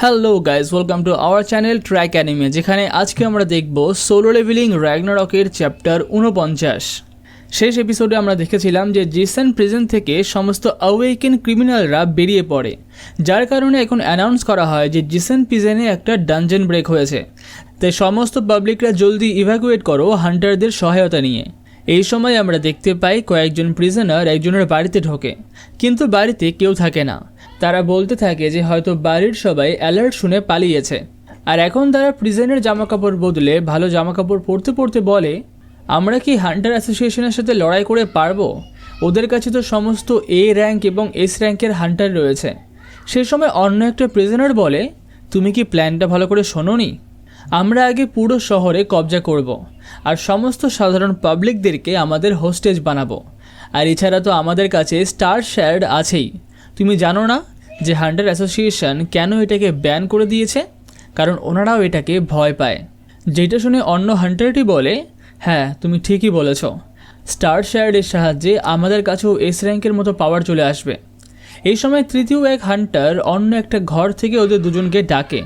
Hello guys welcome to our channel track anime যেখানে আজকে আমরা দেখব সোলো লেভেলিং র্যাগনারকের চ্যাপ্টার উনপঞ্চাশ শেষ এপিসোডে আমরা দেখেছিলাম যে জিসেন প্রিজন থেকে সমস্ত অওয়েকেন ক্রিমিনালরা বেরিয়ে পড়ে, যার কারণে এখন অ্যানাউন্স করা হয় যে জিসেন প্রিজনে একটা ডানজেন ব্রেক হয়েছে। তাই সমস্ত পাবলিকরা জলদি ইভ্যাকুয়েট করো হান্টারদের সহায়তা নিয়ে। এই সময় আমরা দেখতে পাই কয়েকজন প্রিজনার একজনের বাড়িতে ঢোকে, কিন্তু বাড়িতে কেউ থাকে না। তারা বলতে থাকে যে হয়তো বাড়ির সবাই অ্যালার্ট শুনে পালিয়েছে। আর এখন তারা প্রিজনের জামাকাপড় বদলে ভালো জামাকাপড় পরতে পরতে বলে, আমরা কি হান্টার অ্যাসোসিয়েশনের সাথে লড়াই করে পারব? ওদের কাছে তো সমস্ত এ র্যাঙ্ক এবং এস র্যাঙ্কের হান্টার রয়েছে। সেই সময় অন্য একটা প্রিজনার বলে, তুমি কি প্ল্যানটা ভালো করে শোনোনি? আমরা আগে পুরো শহরে কবজা করব, আর সমস্ত সাধারণ পাবলিকদেরকে আমাদের হোস্টেজ বানাবো। আর এছাড়া তো আমাদের কাছে স্টার শেয়ার্ড আছেই। তুমি জানো না যে হান্টার অ্যাসোসিয়েশন কেন এটাকে ব্যান করে দিয়েছে? কারণ ওনারাও এটাকে ভয় পায়। যেটা শুনে অন্য হান্টারটি বলে হ্যাঁ তুমি ঠিকই বলেছ। স্টার শেয়ার্ডের সাহায্যে আমাদের কাছেও এস র্যাঙ্কের মতো পাওয়ার চলে আসবে। এই সময় তৃতীয় এক হান্টার অন্য একটা ঘর থেকে ওদের দুজনকে ডাকে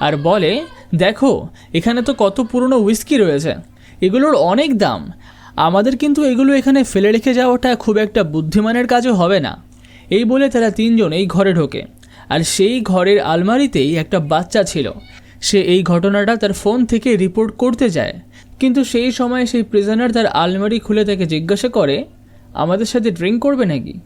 আর বলে, দেখো, এখানে তো কত পুরনো উইস্কি রয়েছে। এগুলোর অনেক দাম। আমাদের কিন্তু এগুলো এখানে ফেলে রেখে যাওয়াটা খুব একটা বুদ্ধিমানের কাজও হবে না। এই বলে তারা তিনজন এই ঘরে ঢোকে। আর সেই ঘরের আলমারিতেই একটা বাচ্চা ছিল। সে এই ঘটনাটা তার ফোন থেকে রিপোর্ট করতে যায়। কিন্তু সেই সময় সেই প্রিজনার তার আলমারি খুলে তাকে জিজ্ঞাসা করে, আমাদের সাথে ড্রিঙ্ক করবে নাকি?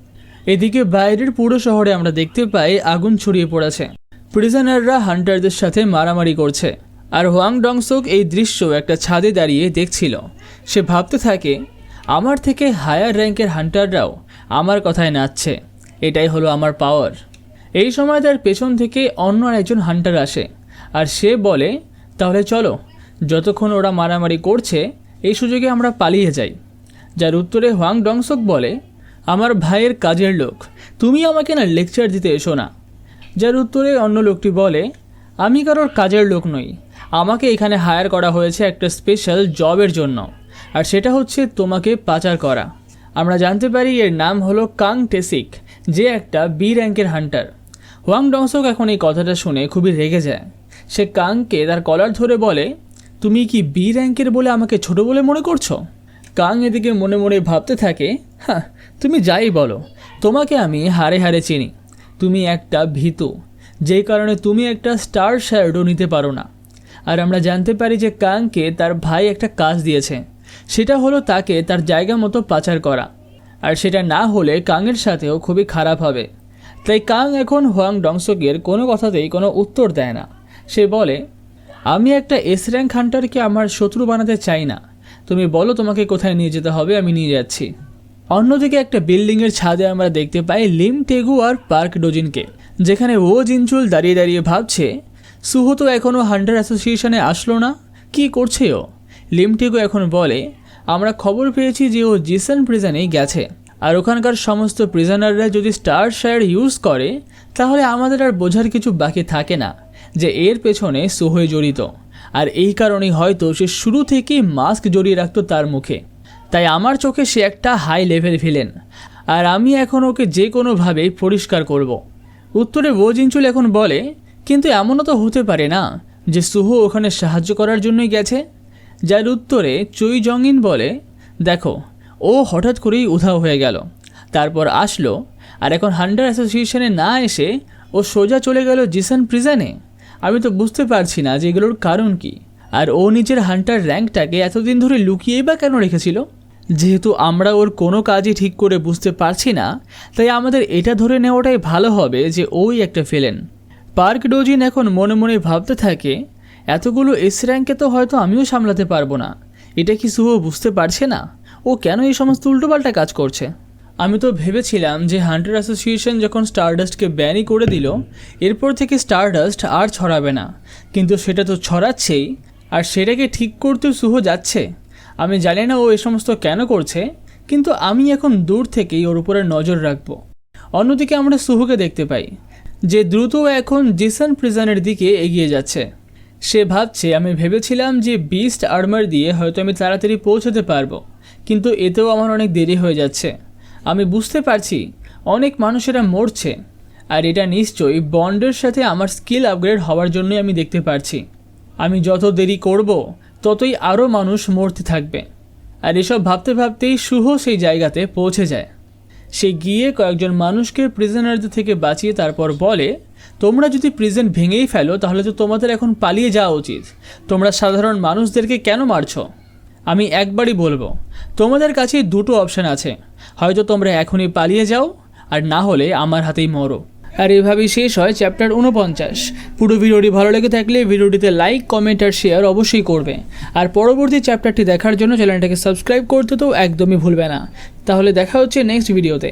এদিকে বাইরের পুরো শহরে আমরা দেখতে পাই আগুন ছড়িয়ে পড়েছে। প্রিজনাররা হান্টারদের সাথে মারামারি করছে। আর হোয়াং ডংসোক এই দৃশ্য একটা ছাদে দাঁড়িয়ে দেখছিল। সে ভাবতে থাকে, আমার থেকে হায়ার র্যাঙ্কের হান্টাররাও আমার কথায় নাচছে। এটাই হলো আমার পাওয়ার এই সময় তার পেছন থেকে অন্য একজন হান্টার আসে, আর সে বলে, তাহলে চলো, যতক্ষণ ওরা মারামারি করছে, এই সুযোগে আমরা পালিয়ে যাই। যার উত্তরে হোয়াং ডংসক বলে, আমার ভাইয়ের কাজের লোক, তুমি আমাকে না লেকচার দিতে এসো না। যার উত্তরে অন্য লোকটি বলে, আমি কারোর কাজের লোক নই, আমাকে এখানে হায়ার করা হয়েছে একটা স্পেশাল জবের জন্য, আর সেটা হচ্ছে তোমাকে পাচার করা। আমরা জানতে পারি এর নাম হলো কাং টেসিক যে একটা বি র্যাঙ্কের হান্টার হোয়াং ডংসক এখন এই কথাটা শুনে খুবই রেগে যায়। সে কাংকে তার কলার ধরে বলে, তুমি কি বি র্যাঙ্কের বলে আমাকে ছোট বলে মনে করছ? কাং এদিকে মনে মনে ভাবতে থাকে হ্যাঁ তুমি যাই বলো, তোমাকে আমি হারে হারে চিনি। তুমি একটা ভীতু যেই কারণে তুমি একটা স্টার শ্যারডও নিতে পারো না। আর আমরা জানতে পারি যে কাংকে তার ভাই একটা কাজ দিয়েছে। সেটা হলো তাকে তার জায়গা মতো পাচার করা। আর সেটা না হলে কাংয়ের সাথেও খুবই খারাপ হবে। তাই কাং এখন হোয়াং ডংসকের কোনো কথাতেই কোনো উত্তর দেয় না। সে বলে, আমি একটা এস র্যাঙ্ক হান্টারকে আমার শত্রু বানাতে চাই না। তুমি বলো তোমাকে কোথায় নিয়ে যেতে হবে, আমি নিয়ে যাচ্ছি। অন্যদিকে একটা বিল্ডিংয়ের ছাদে আমরা দেখতে পাই লিম টেগু আর পার্ক ডোজিনকে, যেখানে ও জিনচুল দাঁড়িয়ে দাঁড়িয়ে ভাবছে, সুহো তো এখনও হান্টার অ্যাসোসিয়েশনে আসলো না, কি করছে ও? লিম টেগু এখন বলে আমরা খবর পেয়েছি যে ও জিসন প্রিজনেই গেছে। আর ওখানকার সমস্ত প্রিজনাররা যদি স্টার শায়ার ইউজ করে, তাহলে আমাদের আর বোঝার কিছু বাকি থাকে না, যে এর পেছনে সোহে জড়িত। আর এই কারণেই হয়তো সে শুরু থেকেই মাস্ক জড়িয়ে রাখতো তার মুখে। তাই আমার চোখে সে একটা হাই লেভেল ভিলেন আর আমি এখন ওকে যে কোনোভাবেই পরিষ্কার করব। উত্তরে ওজিনচুল এখন বলে, কিন্তু এমনও তো হতে পারে না যে সুহো ওখানে সাহায্য করার জন্যই গেছে? যার উত্তরে চুই জংইন বলে, দেখো, ও হঠাৎ করেই উধাও হয়ে গেল। তারপর আসলো, আর এখন হান্টার অ্যাসোসিয়েশনে না এসে ও সোজা চলে গেল জিসান প্রিজনে? আমি তো বুঝতে পারছি না যে এগুলোর কারণ কি। আর ও নিজের হান্টার র্যাঙ্কটাকে এতদিন ধরে লুকিয়েই বা কেন রেখেছিল? যেহেতু আমরা ওর কোনো কাজই ঠিক করে বুঝতে পারছি না, তাই আমাদের এটা ধরে নেওয়াটাই ভালো হবে যে ওই একটা ফেলেন। পার্ক ডোজিন এখন মনে মনে ভাবতে থাকে এতগুলো এস র্যাঙ্কে তো হয়তো আমিও সামলাতে পারব না। এটা কি শুভ বুঝতে পারছে না? ও কেন এই সমস্ত উল্টোপাল্টা কাজ করছে? আমি তো ভেবেছিলাম যে হান্টার অ্যাসোসিয়েশন যখন স্টারডাস্টকে ব্যানই করে দিল, এরপর থেকে স্টারডাস্ট আর ছড়াবে না। কিন্তু সেটা তো ছড়াচ্ছেই। আর সেটাকে ঠিক করতেও শুভ যাচ্ছে। আমি জানি না ও এ সমস্ত কেন করছে, কিন্তু আমি এখন দূর থেকেই ওর উপরে নজর রাখব। অন্যদিকে আমরা সুহুকে দেখতে পাই, যে দ্রুত এখন জিসন প্রিজনের দিকে এগিয়ে যাচ্ছে। সে ভাবছে, আমি ভেবেছিলাম যে বিস্ট আর্মার দিয়ে হয়তো আমি তাড়াতাড়ি পৌঁছতে পারব, কিন্তু এতেও আমার অনেক দেরি হয়ে যাচ্ছে। আমি বুঝতে পারছি, অনেক মানুষেরা মরছে, আর এটা নিশ্চয়ই বন্ডের সাথে আমার স্কিল আপগ্রেড হওয়ার জন্যই আমি দেখতে পারছি। আমি যত দেরি করব, ততই আরও মানুষ মরতে থাকবে। আর এসব ভাবতে ভাবতেই শুভ সেই জায়গাতে পৌঁছে যায়। সে গিয়ে কয়েকজন মানুষকে প্রিজনারদের থেকে বাঁচিয়ে তারপর বলে তোমরা যদি প্রিজেন্ট ভেঙেই ফেলো, তাহলে তো তোমাদের এখন পালিয়ে যাওয়া উচিত। তোমরা সাধারণ মানুষদেরকে কেন মারছো? আমি একবারই বলব, তোমাদের কাছে দুটো অপশান আছে। হয়তো তোমরা এখনই পালিয়ে যাও, আর না হলে আমার হাতেই মরো। আর এভাবেই শেষ হয় চ্যাপ্টার উনপঞ্চাশ পুরো ভিডিওটি ভালো লেগে থাকলে ভিডিওটিতে লাইক কমেন্ট আর শেয়ার অবশ্যই করবে। আর পরবর্তী চ্যাপ্টারটি দেখার জন্য চ্যানেলটাকে সাবস্ক্রাইব করতে তো একদমই ভুলবে না। তাহলে দেখা হচ্ছে নেক্সট ভিডিওতে